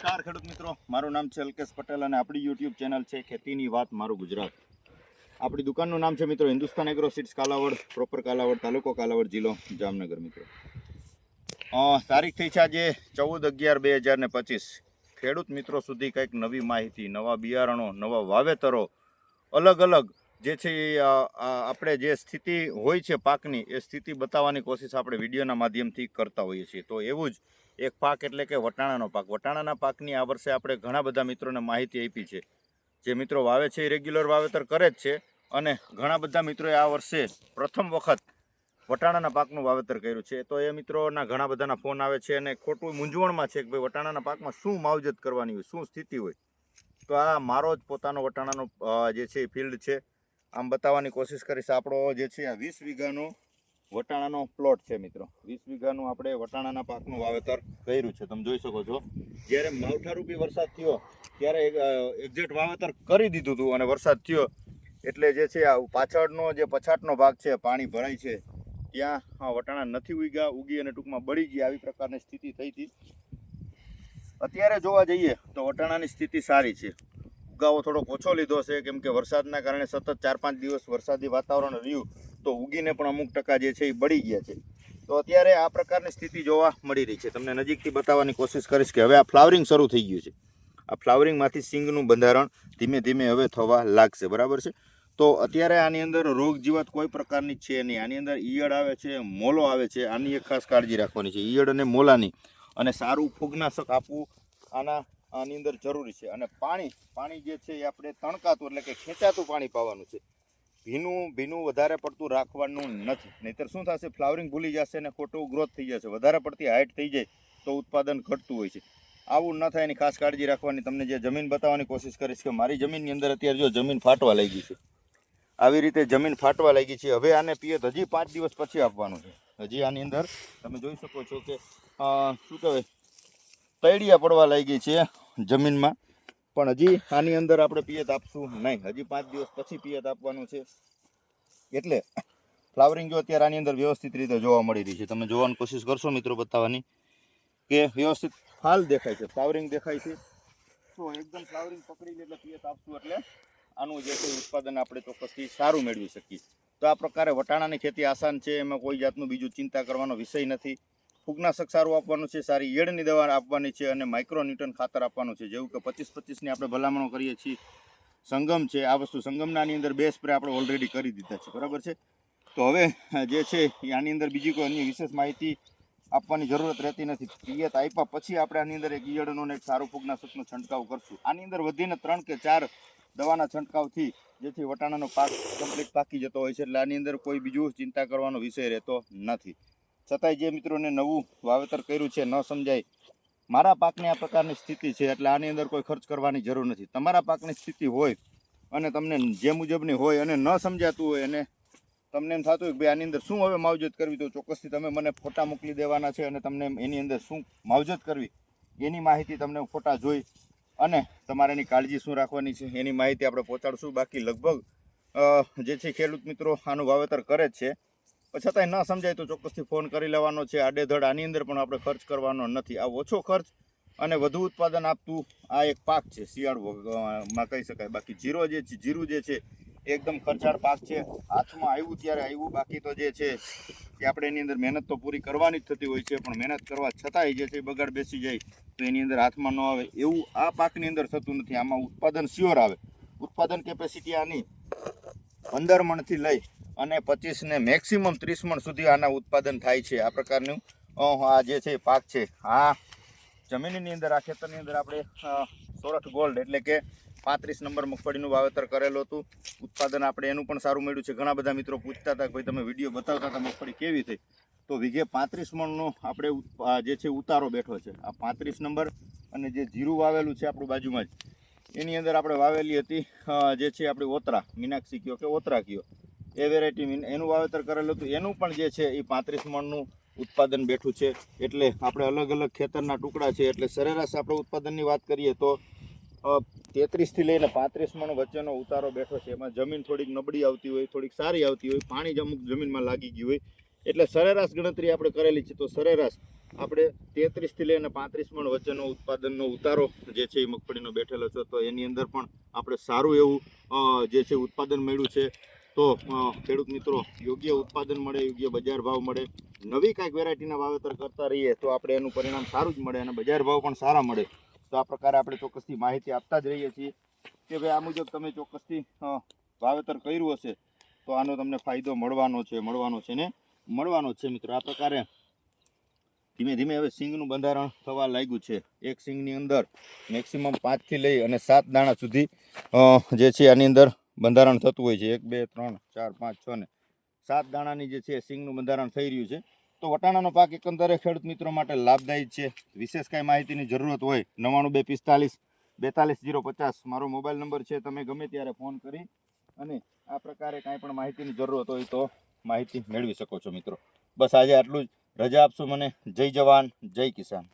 નમસ્કાર, ખેડૂત મિત્રો. મારું નામ છે અલ્કેશ પટેલ અને આપણી યુટ્યુબ ચેનલ છે ખેતીની વાત, મારું ગુજરાત. આપણી દુકાનનું નામ છે મિત્રો Hindustan agro seeds Kalavad proper Kalavad, તાલુકો કાલાવડ જિલ્લો, જામનગર મિત્રો. તારીખ થઈ છે આજે ચૌદ અગિયાર બે હજાર ને પચીસ. ખેડૂત મિત્રો સુધી કંઈક નવી માહિતી, નવા બિયારણો, નવા વાવેતરો, અલગ અલગ જે છે આપણે જે સ્થિતિ હોય છે પાકની, એ સ્થિતિ બતાવવાની કોશિશ આપણે વિડીયોના માધ્યમથી કરતા હોઈએ છીએ. તો એવું જ એક પાક એટલે કે વટાણાનો પાક. વટાણાના પાકની આ વર્ષે આપણે ઘણા બધા મિત્રોને માહિતી આપી છે. જે મિત્રો વાવે છે એ રેગ્યુલર વાવેતર કરે જ છે અને ઘણા બધા મિત્રોએ આ વર્ષે પ્રથમ વખત વટાણાના પાકનું વાવેતર કર્યું છે. તો એ મિત્રોના ઘણા બધાના ફોન આવે છે અને ખોટું મૂંઝવણમાં છે કે ભાઈ વટાણાના પાકમાં શું માવજત કરવાની હોય, શું સ્થિતિ હોય. તો આ મારો જ પોતાનો વટાણાનો જે છે એ ફિલ્ડ છે. આમ બતાવવાની કોશિશ કરીશ. આપણો જે છે આ વીસ વીઘાનો વટાણાનો પ્લોટ છે મિત્રો. વીસ વીઘાનું આપણે વટાણાના પાકનું વાવેતર કર્યું છે. તમે જોઈ શકો છો. જ્યારે માવઠારૂપી વરસાદ થયો, ત્યારે એક્ઝેક્ટ વાવેતર કરી દીધું હતું અને વરસાદ થયો. એટલે જે છે આ પાછળનો જે પછાટનો ભાગ છે, પાણી ભરાય છે. ત્યાં વટાણા નથી ઉગ્યા, ઉગી અને ટૂંકમાં બળી ગયા. આવી પ્રકારની સ્થિતિ થઈ હતી. અત્યારે જોવા જઈએ તો વટાણાની સ્થિતિ સારી છે. ઉગાવો થોડોક ઓછો લીધો છે કેમ કે વરસાદના કારણે સતત ચાર પાંચ દિવસ વરસાદી વાતાવરણ રહ્યું. તો ઉગીને પણ અમુક ટકા જે છે એ બળી ગયા છે. તો અત્યારે આ પ્રકારની સ્થિતિ જોવા મળી રહી છે. તમને નજીકથી બતાવવાની કોશિશ કરીશ કે હવે આ ફ્લાવરિંગ શરૂ થઈ ગયું છે. આ ફ્લાવરિંગમાંથી સિંગનું બંધારણ ધીમે ધીમે હવે થવા લાગશે. બરાબર છે? તો અત્યારે આની અંદર રોગ જીવાત કોઈ પ્રકારની છે નહીં. આની અંદર ઈયળ આવે છે, મોલો આવે છે. આની એક ખાસ કાળજી રાખવાની છે. ઈયળ અને મોલાની અને સારું ફૂગનાશક આપવું આના, આની અંદર જરૂરી છે. અને પાણી પાણી જે છે એ આપણે તણકાતું એટલે કે ખેંચાતું પાણી પાવાનું છે. ભીનું ભીનું વધારે પડતું રાખવાનું નથી. નહીતર શું થશે? ફ્લાવરિંગ ભૂલી જશે અને ખોટું ગ્રોથ થઈ જશે. વધારે પડતી હાઇટ થઈ જાય તો ઉત્પાદન ઘટતું હોય છે. આવું ન થાય એની ખાસ કાળજી રાખવાની. તમને જે જમીન બતાવવાની કોશિશ કરીશ કે મારી જમીનની અંદર અત્યારે જો જમીન ફાટવા લાગી છે. આવી રીતે જમીન ફાટવા લાગી છે. હવે આને પિયત હજી પાંચ દિવસ પછી આપવાનું છે. હજી આની અંદર તમે જોઈ શકો છો કે શું કહેવાય? તૈડિયા પડવા લાગી છે જમીનમાં. પણ હજી આની અંદર આપણે પિયત આપશું નહીં. હજી પાંચ દિવસ પછી પિયત આપવાનું છે. એટલે ફ્લાવરિંગ જો અત્યારે આની અંદર વ્યવસ્થિત રીતે જોવા મળી રહી છે. તમે જોવાની કોશિશ કરશો મિત્રો બતાવવાની કે વ્યવસ્થિત ફાલ દેખાય છે. ફ્લાવરિંગ દેખાય છે. તો એકદમ ફ્લાવરિંગ પકડી લે એટલે પિયત આપશું એટલે આનું જે છે ઉત્પાદન આપણે ચોક્કસથી સારું મેળવી શકીએ. તો આ પ્રકારે વટાણાની ખેતી આસાન છે. એમાં કોઈ જાતનું બીજું ચિંતા કરવાનો વિષય નથી. ફૂગનાશક સારું આપવાનું છે, સારી ઈયળની દવા આપવાની છે અને માઇક્રોન્યુટન ખાતર આપવાનું છે. જેવું કે પચીસ પચીસની આપણે ભલામણો કરીએ છીએ. સંગમ છે, આ વસ્તુ સંગમનાની અંદર બે સ્પ્રે આપણે ઓલરેડી કરી દીધા છે. બરાબર છે? તો હવે જે છે, આની અંદર બીજી કોઈ અન્ય વિશેષ માહિતી આપવાની જરૂરત રહેતી નથી. પિયત આપ્યા પછી આપણે આની અંદર એક ઈયળનો એક સારું ફૂગનાશકનો છંટકાવ કરશું. આની અંદર વધીને ત્રણ કે ચાર દવાના છંટકાવથી જેથી વટાણાનો પાક કમ્પ્લીટ પાકી જતો હોય છે. એટલે આની અંદર કોઈ બીજું ચિંતા કરવાનો વિષય રહેતો નથી. છતાંય જે મિત્રોને નવું વાવેતર કર્યું છે ન સમજાય, મારા પાકની આ પ્રકારની સ્થિતિ છે એટલે આની અંદર કોઈ ખર્ચ કરવાની જરૂર નથી. તમારા પાકની સ્થિતિ હોય અને તમને જે મુજબની હોય અને ન સમજાતું હોય અને તમને એમ થતું હોય કે ભાઈ આની અંદર શું હવે માવજત કરવી, તો ચોક્કસથી તમે મને ફોટા મોકલી દેવાના છે અને તમને એની અંદર શું માવજત કરવી, એની માહિતી તમને ફોટા જોઈ અને તમારે એની કાળજી શું રાખવાની છે એની માહિતી આપણે પહોંચાડશું. બાકી લગભગ જે છે ખેડૂત મિત્રો આનું વાવેતર કરે જ છે. છતાંય ન સમજાય તો ચોક્કસથી ફોન કરી લેવાનો છે. આડેધડ આની અંદર પણ આપણે ખર્ચ કરવાનો નથી. આ ઓછો ખર્ચ અને વધુ ઉત્પાદન આપતું આ એક પાક છે. શિયાળમાં કહી શકાય. બાકી જીરો જે છે, જીરું જે છે, એકદમ ખર્ચાળ પાક છે. હાથમાં આવ્યું ત્યારે આવ્યું. બાકી તો જે છે, એ આપણે એની અંદર મહેનત તો પૂરી કરવાની જ થતી હોય છે. પણ મહેનત કરવા છતાંય જે છે બગાડ બેસી જાય તો એની અંદર હાથમાં ન આવે. એવું આ પાકની અંદર થતું નથી. આમાં ઉત્પાદન શ્યોર આવે. ઉત્પાદન કેપેસિટી આની પંદર મણથી લઈ અને પચીસ ને મેક્સિમમ ત્રીસ મણ સુધી આના ઉત્પાદન થાય છે આ પ્રકારનું. આ જે છે પાક છે. આ જમીનની અંદર, આ ખેતરની અંદર આપણે સોરઠ ગોલ્ડ એટલે કે પાંત્રીસ નંબર મગફળીનું વાવેતર કરેલું હતું. ઉત્પાદન આપણે એનું પણ સારું મળ્યું છે. ઘણા બધા મિત્રો પૂછતા હતા કે ભાઈ તમે વીડિયો બતાવતા હતા મગફળી કેવી થઈ? તો વીઘે પાંત્રીસ મણનો આપણે જે છે ઉતારો બેઠો છે. આ પાંત્રીસ નંબર અને જે જીરું વાવેલું છે આપણું બાજુમાં જ. એની અંદર આપણે વાવેલી હતી જે છે આપણી ઓતરા, મીનાક્ષી કયો કે ઓતરા કયો. એ વેરાયટી એનું વાવેતર કરેલું હતું. એનું પણ જે છે એ પાંત્રીસ મણનું ઉત્પાદન બેઠું છે. એટલે આપણે અલગ અલગ ખેતરના ટુકડા છે. એટલે સરેરાશ આપણે ઉત્પાદનની વાત કરીએ તો તેત્રીસથી લઈને પાંત્રીસ મણ વચ્ચેનો ઉતારો બેઠો છે. એમાં જમીન થોડીક નબળી આવતી હોય, થોડીક સારી આવતી હોય, પાણી અમુક જમીનમાં લાગી ગયું હોય. એટલે સરેરાશ ગણતરી આપણે કરેલી છે. તો સરેરાશ આપણે તેત્રીસથી લઈને પાંત્રીસ મણ વચ્ચેનો ઉત્પાદનનો ઉતારો જે છે એ મગફળીનો બેઠેલો છે. તો એની અંદર પણ આપણે સારું એવું જે છે ઉત્પાદન મળ્યું છે. તો ખેડૂત મિત્રો, યોગ્ય ઉત્પાદન મળે, યોગ્ય બજાર ભાવ મળે. નવી કાંઈક વેરાયટીના વાવેતર કરતા રહીએ તો આપણે એનું પરિણામ સારું જ મળે અને બજાર ભાવ પણ સારા મળે. તો આ પ્રકારે આપણે ચોક્કસથી માહિતી આપતા જ રહીએ છીએ કે ભાઈ આ મુજબ તમે ચોક્કસથી વાવેતર કર્યું હશે તો આનો તમને ફાયદો મળવાનો છે મળવાનો છે ને મળવાનો છે મિત્રો. આ પ્રકારે ધીમે ધીમે હવે સિંગનું બંધારણ થવા લાગ્યું છે. એક સિંગની અંદર મેક્સિમમ પાંચથી લઈ અને સાત દાણા સુધી જે છે આની અંદર બંધારણ થતું હોય છે. એક, બે, ત્રણ, ચાર, પાંચ, છ ને સાત દાણાની જે છે, સિંગનું બંધારણ થઈ રહ્યું છે. તો વટાણાનો પાક એકંદરે ખેડૂત મિત્રો માટે લાભદાયી છે. વિશેષ કાંઈ માહિતીની જરૂરત હોય નવ્વાણું બે પિસ્તાલીસ, બેતાલીસ જીરો પચાસ, મારો મોબાઈલ નંબર છે. તમે ગમે ત્યારે ફોન કરી અને આ પ્રકારે કાંઈ પણ માહિતીની જરૂરત હોય તો માહિતી મેળવી શકો છો મિત્રો. બસ આજે આટલું જ. રજા આપશો મને. જય જવાન, જય કિસાન.